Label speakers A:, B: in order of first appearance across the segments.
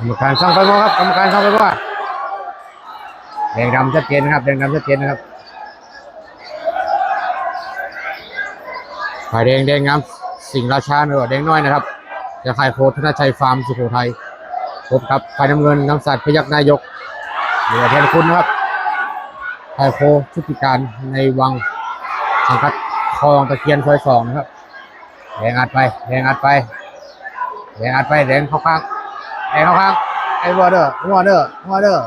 A: กรรมการช่างไฟบอครับกรรมการช่างไฟบอแดงดำชัดเจนนะครับแดงดำชัดเจนนะครับฝ่ายแดงแดงงามสิงห์ราชาหรือแดงน้อยนะครับจะขายโคธนชัยฟาร์มสุโขทัยพบกับฝ่ายน้ำเงินน้ำสัตว์พยักนายกเหนือแทนคุณนะครับขายโคชุติการในวังสังกัดคลองตะเคียนซอยสองนะครับแดงอัดไปแดงอัดไปแดงอัดไปแดงเข้าข้าง ไอ้เขาครับไอ้วอเดอร์วอเดอร์วอเดอร์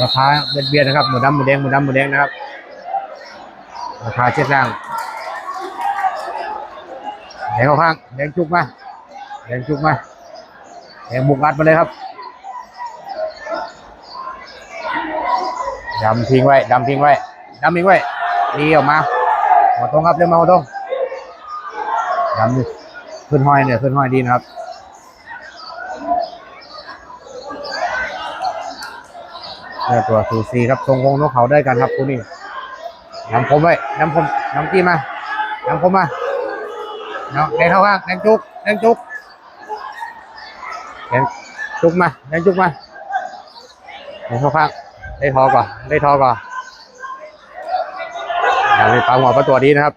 A: ราคาเบียดเบียดนะครับหมูดำหมูแดงหมูดำหมูแดงนะครับราคาเช็ดล่างแดงเข้าข้างแดงจุกมาแดงจุกมาแดงบุกอัดมาเลยครับดำทิ้งไว้ดำทิ้งไว้ดำทิ้งไว้ดีออกมาหัวตรงครับเรื่องมาหัวตรงดำนี่ขึ้นห้อยเนี่ยขึ้นห้อยดีนะครับ เนื้อตัวสูสีครับทรงวงนกเขาได้กันครับคู่นี้น้ำผมไว้นำผมน้ำกี้มาน้ำผมมาเนาะแดงเข้าข้างแดงจุกแดงจุกแดงจุกมาแดงจุกมาแดงเข้าข้างได้ทอก่อนได้ทอก่อนอย่าไปปังหัวประตัวดีนะครับ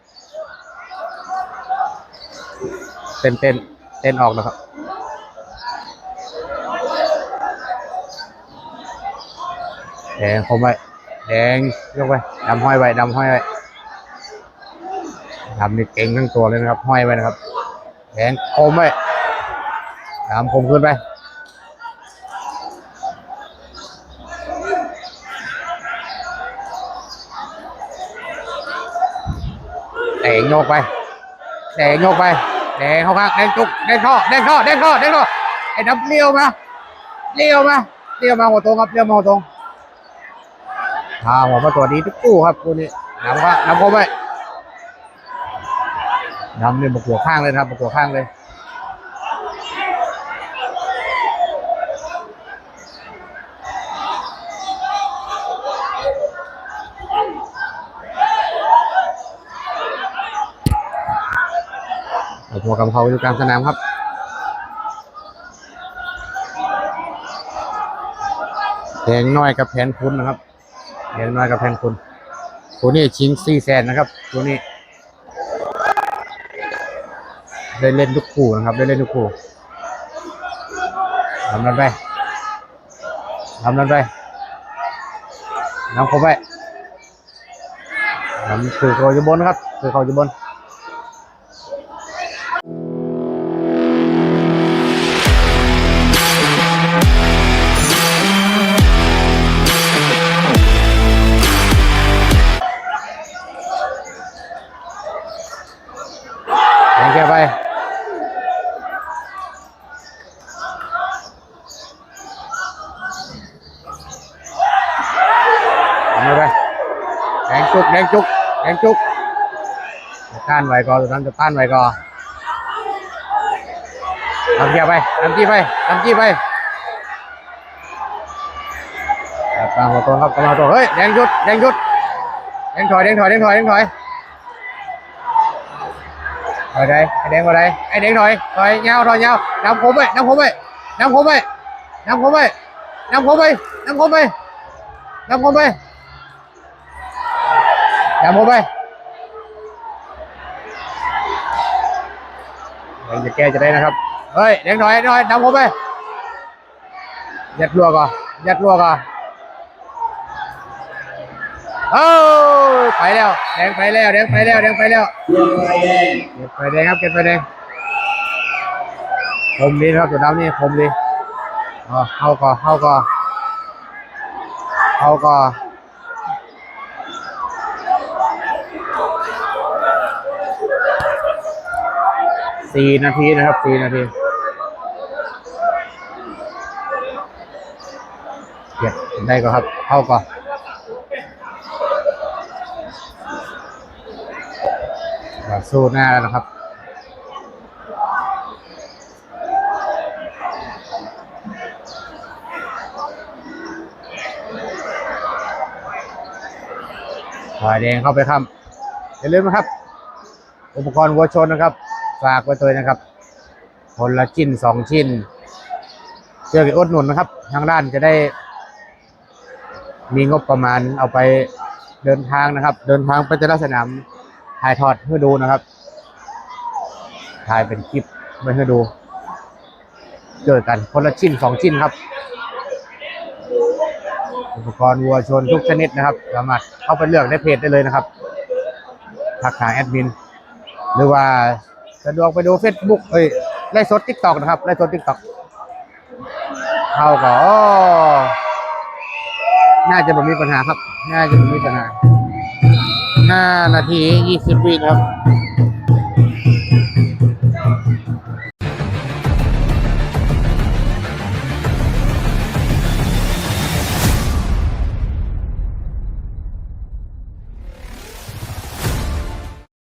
A: เต้นเต้นเต้นออกนะครับ แดงคมไว้แดงยกไว้ดำห้อยไว้ดำห้อยไว้ดำนี่เก่งทั้งตัวเลยนะครับ ห้อยไว้นะครับแดงคมไว้ดำคมขึ้นไปแดงโยกไปแดงโยกไปแดงเข้าข้างแดงจุกแดงท่อแดงท่อแดงท่อแดงท่อไอ้ดำเลี้ยวมาเลี้ยวมาเลี้ยวมาหัวตรงครับเลี้ยวมาหัวตรง ทางหัวมาตัวดีทุกคู่ครับคู่นี้นำครับนำคมไปนำเนี่ยบกหัวข้างเลยครับบกหัวข้างเลยเอาหัวกำเขาอยู่กลางสนามครับแผงน้อยกับแผนคุณนะครับ เห็นมากับแพนคุณตัวนี้ชิงสี่แสนนะครับ ตัวนี้ ได้เล่นทุกคู่นะครับ ได้เล่นทุกคู่ทำนั้นไปทำนั้นไปน้ำเข้าไปน้ำคือเขาอยู่บนนะครับคือเขาอยู่บน ทำไปแดงจุกแดงจุกแดงจุกจะต้านไว้ก่อนจะต้านจะต้านไว้ก่อนทำเกียร์ไปทำจี้ไปทำจี้ไปจับตามหัวตัวครับกำลังตัว เฮ้ยแดงหยุดแดงหยุดแดงถอยแดงถอยแดงถอยแดงถอยถอยได้ไอ้แดงมาได้ไอ้แดงถอยถอยเงาถอยเงาน้ำผมไปน้ำผมไปน้ำผมไปน้ำผมไปน้ำผมไปน้ำผมไปน้ำผมไปดำเข้าไปแดงจะแก้จะได้นะครับ เฮ้ยแดงหน่อยแดงหน่อยดำเข้าไปยัดรัวก่อนยัดรัวก่อนเอ้ยไปแล้วแดงไปแล้วแดงไปแล้วแดงไปแล้วเก็บไฟแดงครับเก็บไฟแดงคมดีนะครับตัวดำนี่คมดีอ๋อเข้าก่อนเข้าก่อนเข้าก่อ สี่นาทีนะครับสี่นาทีเก็บได้ก็ครับ เข้าก่อนสู้หน้าแล้วนะครับถอยแดงเข้าไปครับอย่าลืมนะครับ อุปกรณ์วัวชนนะครับ ฝากไว้ตัวนะครับคนละชิ้นสองชิ้นช่วยกันอุดหนุนนะครับ ทางด้านจะได้ มีงบประมาณเอาไปเดินทางนะครับ เดินทางไปแต่ละสนามถ่ายทอดให้ดูนะครับ ถ่ายเป็นคลิปไว้ให้ดูเจอกันคนละชิ้นสองชิ้นครับ อุปกรณ์วัวชนทุกชนิดนะครับ สามารถเข้าไปเลือกในเพจได้เลยนะครับทักหาแอดมิน หรือว่า สะดวกไปดูเฟซบุ๊กเอ้ยไลฟ์สดทิกตอกนะครับไลฟ์สดทิกตอกเข้าก็อ๋อน่าจะไม่มีปัญหาครับ น่าจะไม่มีปัญหาห้านาทียี่สิบวินครับ